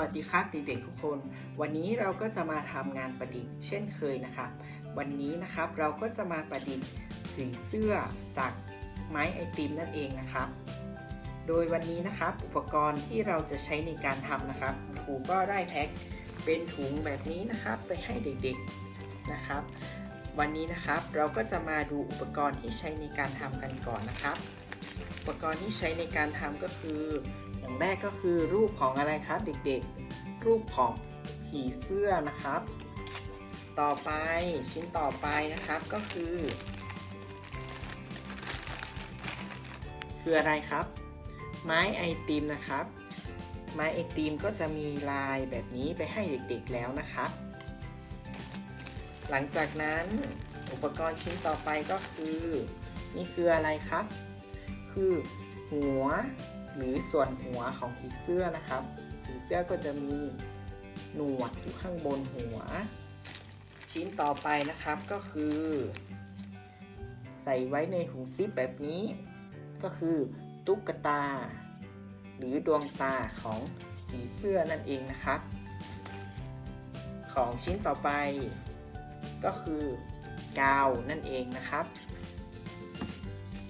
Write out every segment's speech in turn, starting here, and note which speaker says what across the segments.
Speaker 1: วัสดีครับเด็กๆทุกคน วันนี้เราก็จะมาทำงานประดิษฐ์เช่นเคยนะครับวันนี้นะครับเราก็จะมาประดิษฐ์ผีเสื้อจากไม้ไอติมนั่นเองนะครับ โดยวันนี้นะครับอุปกรณ์ที่เราจะใช้ในการทำนะครับครูก็ได้แพ็คเป็นถุงแบบนี้นะครับ ไปให้เด็กๆนะครับ วันนี้นะครับเราก็จะมาดูอุปกรณ์ที่ใช้ในการทำกันก่อนนะครับ อุปกรณ์ที่ใช้ในการทำก็คือ อย่างแรกก็คือรูปของอะไรครับเด็กๆ รูปของผีเสื้อนะครับ ต่อไปชิ้นต่อไปนะครับก็คือ คืออะไรครับ ไม้ไอติมนะครับ ไม้ไอติมก็จะมีลายแบบนี้ไปให้เด็กๆแล้วนะครับ หลังจากนั้นอุปกรณ์ชิ้นต่อไปก็คือ นี่คืออะไรครับ คือหัว หรือส่วนหัวของผีเสื้อนะครับ ผีเสื้อก็จะมีหนวดอยู่ข้างบนหัว ชิ้นต่อไปนะครับก็คือ ใส่ไว้ในถุงซิปแบบนี้ ก็คือตุ๊กตา หรือดวงตาของผีเสื้อนั่นเองนะครับ ของชิ้นต่อไปก็คือกาวนั่นเองนะครับ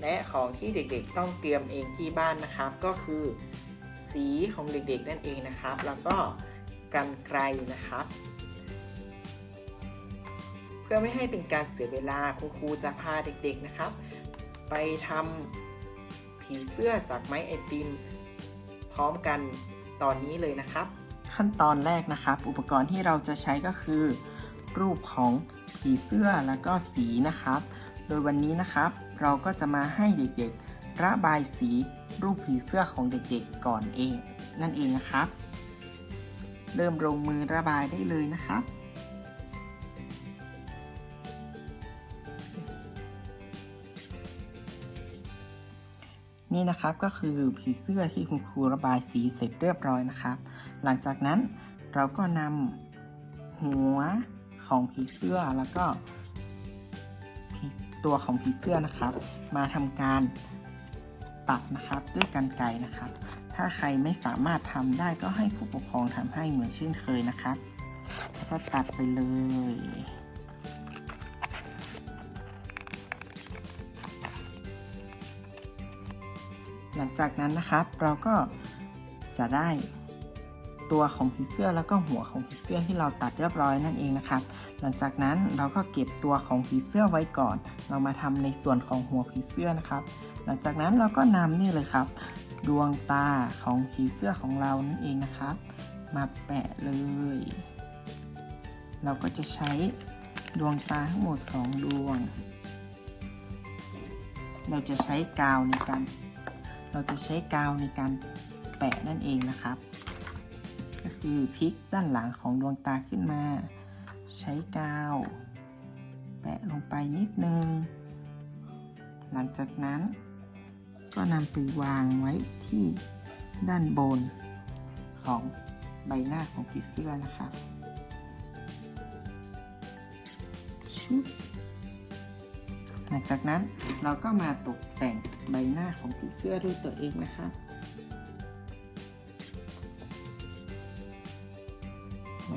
Speaker 1: และของที่เด็กๆต้องเตรียมเองที่บ้านนะครับ ก็คือ สีของเด็กๆนั่นเองนะครับ แล้วก็กันไกลนะครับ เพื่อไม่ให้เป็นการเสียเวลาคุณครูจะพาเด็กๆนะครับ ไปทำผีเสื้อจากไม้ไอติม พร้อมกันตอนนี้เลยนะครับ ขั้นตอนแรกนะครับ อุปกรณ์ที่เราจะใช้ก็คือ รูปของผีเสื้อแล้วก็สีนะครับ โดยวันนี้นะครับ เราก็จะมาให้เด็กๆ ระบายสีรูปผีเสื้อของเด็กๆก่อนเอง นั่นเองนะครับ เริ่มลงมือระบายได้เลยนะครับนี่นะครับก็คือผีเสื้อที่คุณครูระบายสีเสร็จเรียบร้อยนะครับ หลังจากนั้นเราก็นำหัวของผีเสื้อแล้วก็ ตัวของผีเสื้อนะครับ มาทำการตัดนะครับด้วยกันไกรนะครับ ถ้าใครไม่สามารถทำได้ก็ให้ผู้ปกครองทำให้เหมือนเช่นเคยนะครับ แล้วก็ตัดไปเลยหลังจากนั้นนะครับเราก็จะได้ ตัวของผีเสื้อแล้วก็หัวของผีเสื้อที่เราตัดเรียบร้อยนั่นเองนะครับ หลังจากนั้นเราก็เก็บตัวของผีเสื้อไว้ก่อน เรามาทำในส่วนของหัวผีเสื้อนะครับ หลังจากนั้นเราก็นำนี่เลยครับ ดวงตาของผีเสื้อของเรานั่นเองนะครับ มาแปะเลย เราก็จะใช้ดวงตาทั้งหมด 2 ดวง เราจะใช้กาวในการ เราจะใช้กาวในการแปะนั่นเองนะครับ คือพลิกด้านหลังของดวงตาขึ้นมา ใช้กาว แปะลงไปนิดนึง หลังจากนั้น ก็นำไปวางไว้ที่ด้านบน ของใบหน้าของผีเสื้อนะครับชุบหลังจากนั้นเราก็มาตกแต่งใบหน้าของผีเสื้อด้วยตัวเองนะครั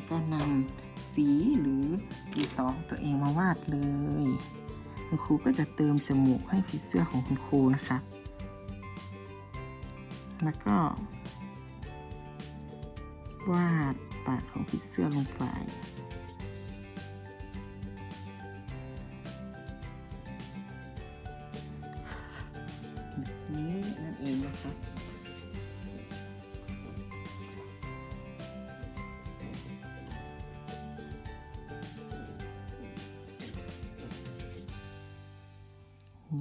Speaker 1: ก็นำสีหรือดีสองตัวเองมาวาดเลย คุณครูก็จะเติมจมูกให้ผีเสื้อของคุณครูนะคะ แล้วก็ วาดปากของผีเสื้อลงไป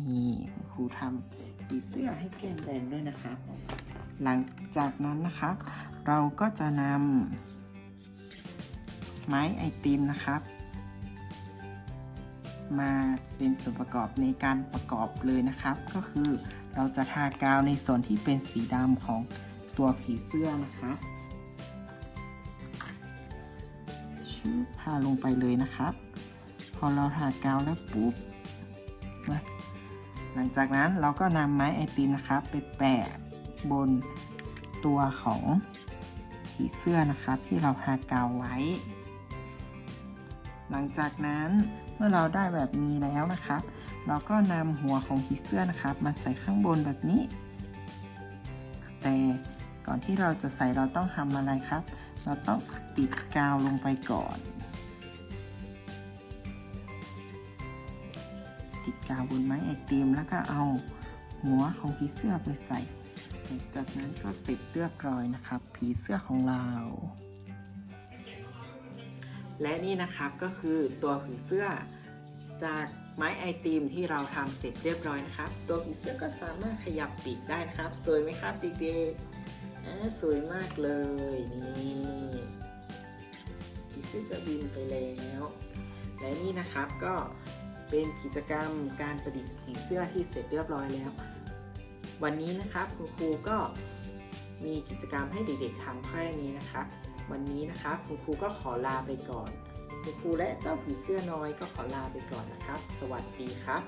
Speaker 1: นี่คุณครูทำผีเสื้อให้แก้มแดงด้วยนะครับหลังจากนั้นนะครับเราก็จะนำไม้ไอติมนะครับมาเป็นส่วนประกอบในการประกอบเลยนะครับ ก็คือเราจะทากาวในส่วนที่เป็นสีดำของตัวผีเสื้อนะครับชื่อพาลงไปเลยนะครับ พอเราทากาวแล้วปุ๊บ หลังจากนั้นเราก็นำไม้ไอติมนะครับไปแปะบนตัวของผีผีเสื้อนะครับที่เราทากาวไว้ หลังจากนั้นเมื่อเราได้แบบนี้แล้วนะครับ เราก็นำหัวของผีเสื้อนะครับ มาใส่ข้างบนแบบนี้ แต่ก่อนที่เราจะใส่เราต้องทำอะไรครับ เราต้องติดกาวลงไปก่อน กาวบนไม้ไอติมแล้วก็เอาหัวของผีเสื้อไปใส่ จากนั้นก็เสร็จเรียบร้อยนะครับ ผีเสื้อของเรา และนี่นะครับก็คือตัวผีเสื้อจากไม้ไอติมที่เราทำเสร็จเรียบร้อยนะครับ ตัวผีเสื้อก็สามารถขยับปีกได้นะครับ สวยไหมครับเด็กๆสวยมากเลยนี่ผีเสื้อจะบินไปแล้ว และนี่นะครับก็ เป็นกิจกรรมการประดิษฐ์ผีเสื้อที่เสร็จเรียบร้อยแล้ว วันนี้นะครับคุณครูก็มีกิจกรรมให้เด็กๆทำภายนี้นะครับ วันนี้นะครับคุณครูก็ขอลาไปก่อน คุณครูและเจ้าผีเสื้อน้อยก็ขอลาไปก่อนนะครับ สวัสดีครับ